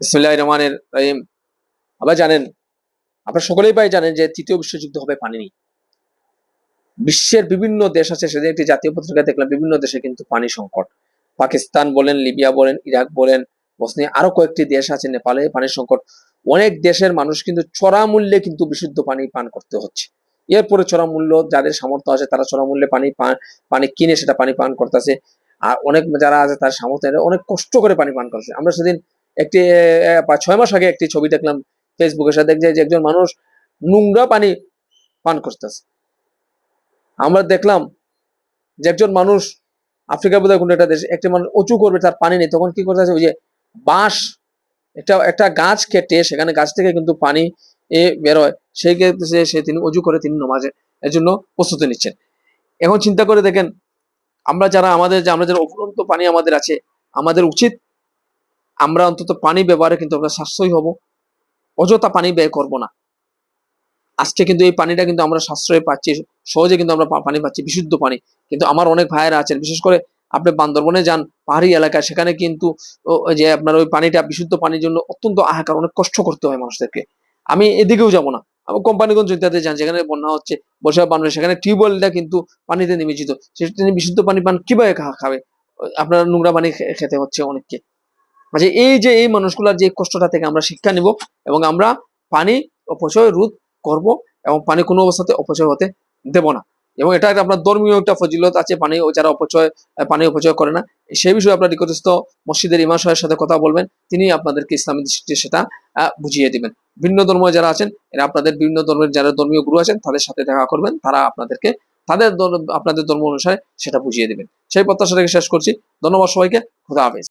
ইসমিল্লাহ রহমানের রহিম। আবার জানেন, আপনারা সকলেই পাই জানেন যে তৃতীয় বিশ্বযুদ্ধ হবে পানি বিশ্বের বিভিন্ন দেশ আছে, সেদিন একটি জাতীয় পত্রিকা দেখলাম, বিভিন্ন দেশে কিন্তু পানি সংকট। পাকিস্তান বলেন, লিবিয়া বলেন, ইরাক বলেন, বসনিয়া আরও কয়েকটি দেশ আছে, নেপালে পানির সংকট। অনেক দেশের মানুষ কিন্তু চড়া মূল্যে কিন্তু বিশুদ্ধ পানি পান করতে হচ্ছে। এরপরে চড়া মূল্য যাদের সামর্থ্য আছে, তারা চড়া মূল্যে পানি পান, পানি কিনে সেটা পানি পান করতেছে। আর অনেক যারা আছে, তার সামর্থ্য অনেক কষ্ট করে পানি পান করছে আমরা সেদিন একটি ছয় মাস আগে একটি ছবি দেখলাম ফেসবুকের সাথে দেখছে যে একজন মানুষ নোংরা পানি পান করতেছে। আমরা দেখলাম যে একজন মানুষ আফ্রিকার বোধহয় কোনো একটা দেশ, একটা মানুষ উঁচু করবে, তার পানি নেই, তখন কি করতেছে? ওই যে বাঁশ, একটা একটা গাছ কেটে সেখানে গাছ থেকে কিন্তু পানি এ বেরোয়। সেই ক্ষেত্রে সে- সে তিনি অজু করে তিনি নমাজে এর জন্য প্রস্তুতি নিচ্ছেন। এখন চিন্তা করে দেখেন, আমরা যারা আমাদের যে, আমরা যারা অফুরন্ত পানি আমাদের আছে, আমাদের উচিত আমরা অন্তত পানি ব্যবহারে কিন্তু আমরা সাশ্রয়ী হব। অযথা পানি ব্যয় করব না। আজকে কিন্তু এই পানিটা কিন্তু আমরা সাশ্রয় পাচ্ছি। সহজে কিন্তু আমরা পানি পাচ্ছি, বিশুদ্ধ পানি। কিন্তু আমার অনেক ভাইয়েরা আছেন, বিশেষ করে আপনি বান্দরবনে যান, পাহাড়ি এলাকায়, সেখানে কিন্তু যে আপনার ওই পানিটা, বিশুদ্ধ পানির জন্য অত্যন্ত আহাকার, অনেক কষ্ট করতে হয় মানুষদেরকে। আমি এদিকেও যাব না। আমি কোম্পানিগঞ্জ ইত্যাদি যান, যেখানে বন্যা হচ্ছে বসে বানবে সেখানে টিউবওয়েলটা কিন্তু পানিতে নিবেচিত সেটা বিশুদ্ধ পানি পান, কীভাবে খাবে? আপনার নোংরা পানি খেতে হচ্ছে অনেককে। মানে এই যে এই মানুষগুলোর যে কষ্টটা থেকে আমরা শিক্ষা নিব এবং আমরা পানি অপচয় রোধ করব এবং পানি কোনো অবস্থাতে অপচয় হতে দেব না। এবং এটা একটা আপনার ধর্মীয় একটা ফজিলত আছে, পানি যারা অপচয়, পানি অপচয় করে না, সেই বিষয়ে আপনার নিকটস্থ মসজিদের ইমাম সাহেবের সাথে কথা বলবেন, তিনি আপনাদেরকে ইসলামী দৃষ্টিতে সেটা বুঝিয়ে দিবেন। ভিন্ন ধর্ম যারা আছেন, এরা আপনাদের বিভিন্ন ধর্মের যারা ধর্মীয় গুরু আছেন, তাদের সাথে দেখা করবেন, তারা আপনাদেরকে, তাদের আপনাদের ধর্ম অনুসারে সেটা বুঝিয়ে দিবেন। সেই প্রত্যাশা রেখে শেষ করছি। ধন্যবাদ সবাইকে, খুদা হাফেজ।